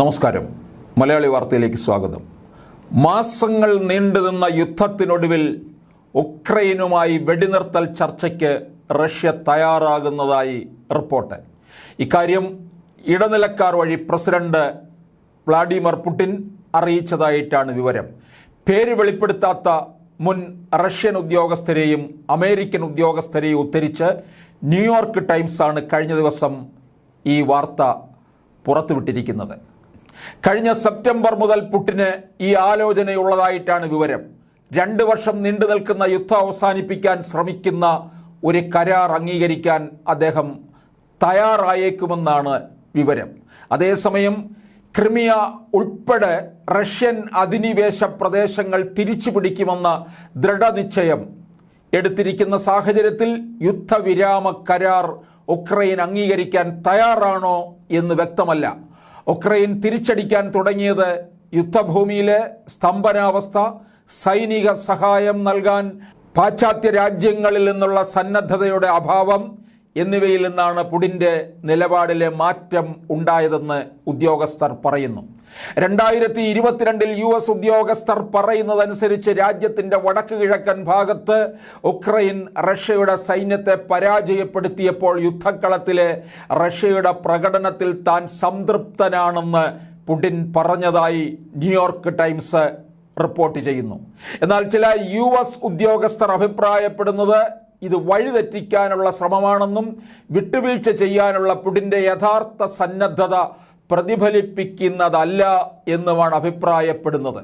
നമസ്കാരം. മലയാളി വാർത്തയിലേക്ക് സ്വാഗതം. മാസങ്ങൾ നീണ്ടുനിന്ന യുദ്ധത്തിനൊടുവിൽ ഉക്രൈനുമായി വെടിനിർത്തൽ ചർച്ചയ്ക്ക് റഷ്യ തയ്യാറാകുന്നതായി റിപ്പോർട്ട്. ഇക്കാര്യം ഇടനിലക്കാർ വഴി പ്രസിഡന്റ് വ്ളാഡിമിർ പുടിൻ അറിയിച്ചതായിട്ടാണ് വിവരം. പേര് വെളിപ്പെടുത്താത്ത മുൻ റഷ്യൻ ഉദ്യോഗസ്ഥരെയും അമേരിക്കൻ ഉദ്യോഗസ്ഥരെയും ഉദ്ധരിച്ച് ന്യൂയോർക്ക് ടൈംസാണ് കഴിഞ്ഞ ദിവസം ഈ വാർത്ത പുറത്തുവിട്ടിരിക്കുന്നത്. കഴിഞ്ഞ സെപ്റ്റംബർ മുതൽ പുട്ടിന് ഈ ആലോചനയുള്ളതായിട്ടാണ് വിവരം. രണ്ട് വർഷം നീണ്ടു നിൽക്കുന്ന യുദ്ധം അവസാനിപ്പിക്കാൻ ശ്രമിക്കുന്ന ഒരു കരാർ അംഗീകരിക്കാൻ അദ്ദേഹം തയ്യാറായേക്കുമെന്നാണ് വിവരം. അതേസമയം ക്രിമിയ ഉൾപ്പെടെ റഷ്യൻ അധിനിവേശ പ്രദേശങ്ങൾ തിരിച്ചു പിടിക്കുമെന്ന ദൃഢനിശ്ചയം എടുത്തിരിക്കുന്ന സാഹചര്യത്തിൽ യുദ്ധവിരാമ കരാർ ഉക്രൈൻ അംഗീകരിക്കാൻ തയ്യാറാണോ എന്ന് വ്യക്തമല്ല. ഉക്രൈൻ തിരിച്ചടിക്കാൻ തുടങ്ങിയത് യുദ്ധഭൂമിയിലെ സ്തംഭനാവസ്ഥ സൈനിക സഹായം നൽകാൻ പാശ്ചാത്യ രാജ്യങ്ങളിൽ നിന്നുള്ള സന്നദ്ധതയുടെ അഭാവം എന്നിവയിൽ നിന്നാണ് പുടിന്റെ നിലപാടിലെ മാറ്റം ഉണ്ടായതെന്ന് ഉദ്യോഗസ്ഥർ പറയുന്നു. രണ്ടായിരത്തി ഇരുപത്തിരണ്ടിൽ യു എസ് ഉദ്യോഗസ്ഥർ പറയുന്നതനുസരിച്ച് രാജ്യത്തിന്റെ വടക്ക് കിഴക്കൻ ഭാഗത്ത് ഉക്രൈൻ റഷ്യയുടെ സൈന്യത്തെ പരാജയപ്പെടുത്തിയപ്പോൾ യുദ്ധക്കളത്തിലെ റഷ്യയുടെ പ്രകടനത്തിൽ താൻ സംതൃപ്തനാണെന്ന് പുടിൻ പറഞ്ഞതായി ന്യൂയോർക്ക് ടൈംസ് റിപ്പോർട്ട് ചെയ്യുന്നു. എന്നാൽ ചില യു എസ് ഉദ്യോഗസ്ഥർ അഭിപ്രായപ്പെടുന്നത് ഇത് വഴിതെറ്റിക്കാനുള്ള ശ്രമമാണെന്നും വിട്ടുവീഴ്ച ചെയ്യാനുള്ള പുടിന്റെ യഥാർത്ഥ സന്നദ്ധത പ്രതിഫലിപ്പിക്കുന്നതല്ല എന്നുമാണ് അഭിപ്രായപ്പെടുന്നത്.